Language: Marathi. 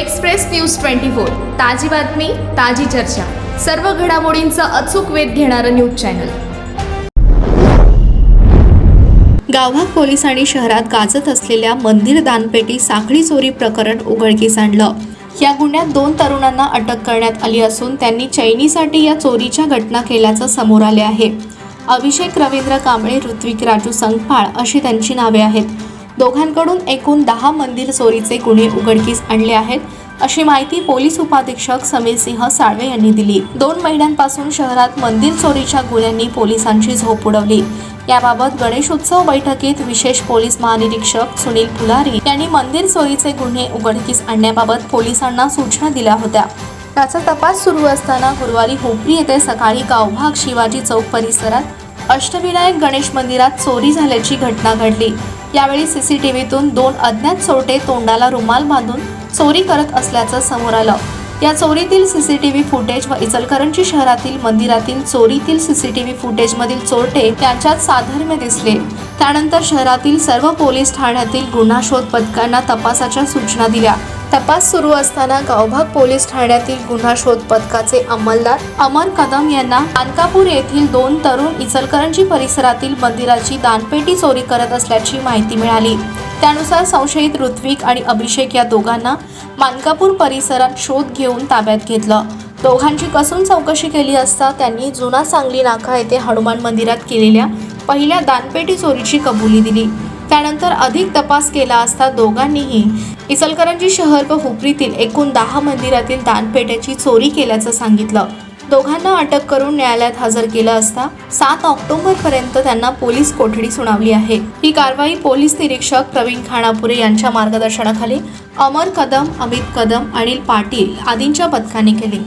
Express news twenty four. ताजी बातमी ताजी चर्चा. सर्व घडामोडींचा अचूक वेध घेणारं न्यूज चॅनल. गावभाग पोलिसांनी शहरात गाजत असलेल्या मंदिर दानपेटी साखळी चोरी प्रकरण उघडकीस आणलं. या गुन्ह्यात दोन तरुणांना अटक करण्यात आली असून त्यांनी चैनीसाठी या चोरीच्या घटना केल्याचं समोर आले आहे. अभिषेक रवींद्र कांबळे ऋत्विक राजू संगपाळ अशी त्यांची नावे आहेत. दोघांकडून एकूण दहा मंदिर चोरीचे गुन्हे उघडकीस आणले आहेत अशी माहिती पोलीस उपाधीक्षक समीर सिंह साळवे यांनी दिली. दोन महिन्यांपासून शहरात मंदिर चोरीच्या गुन्ह्यांनी पोलिसांची झोप उडवली. याबाबत गणेशोत्सव बैठकीत विशेष पोलीस महानिरीक्षक सुनील पुलारी यांनी मंदिर चोरीचे गुन्हे उघडकीस आणण्याबाबत पोलिसांना सूचना दिल्या होत्या. त्याचा तपास सुरू असताना गुरुवारी होपरी येथे सकाळी गावभाग शिवाजी चौक परिसरात अष्टविनायक गणेश मंदिरात चोरी झाल्याची घटना घडली. यावेळी सीसीटीव्हीतून दोन अज्ञात चोरटे तोंडाला रुमाल बांधून चोरी करत असल्याचं समोर आलं. या चोरीतील सीसीटीव्ही फुटेज व इचलकरंजी शहरातील मंदिरातील चोरीतील सीसीटीव्ही फुटेजमधील चोरटे त्यांच्यात साधर्म्य दिसले. त्यानंतर शहरातील सर्व पोलीस ठाण्यातील गुन्हा शोध पथकांना तपासाच्या सूचना दिल्या. तपास सुरू असताना गावभाग पोलीस ठाण्यातील गुन्हा शोध पथकाचे अंमलदार अमर कदम यांना मानकापूर येथील दोन तरुण इचलकरंजी परिसरातील मंदिराची दानपेटी चोरी करत असल्याची माहिती मिळाली. त्यानुसार संशयित ऋत्विक आणि अभिषेक या दोघांना मानकापूर परिसरात शोध घेऊन ताब्यात घेतलं. दोघांची कसून चौकशी केली असता त्यांनी जुना सांगली नाका येथे हनुमान मंदिरात केलेल्या पहिल्या दानपेटी चोरीची कबुली दिली. त्यानंतर अधिक तपास केला असता दोघांनीही इचलकरंजी शहर व हुपरीतील एकूण दहा मंदिरातील दानपेट्याची चोरी केल्याचं सांगितलं. दोघांना अटक करून न्यायालयात हजर केलं असता सात ऑक्टोबर पर्यंत त्यांना पोलीस कोठडी सुनावली आहे. ही कारवाई पोलीस निरीक्षक प्रवीण खानापुरे यांच्या मार्गदर्शनाखाली अमर कदम अमित कदम अनिल पाटील आदींच्या पथकाने केली.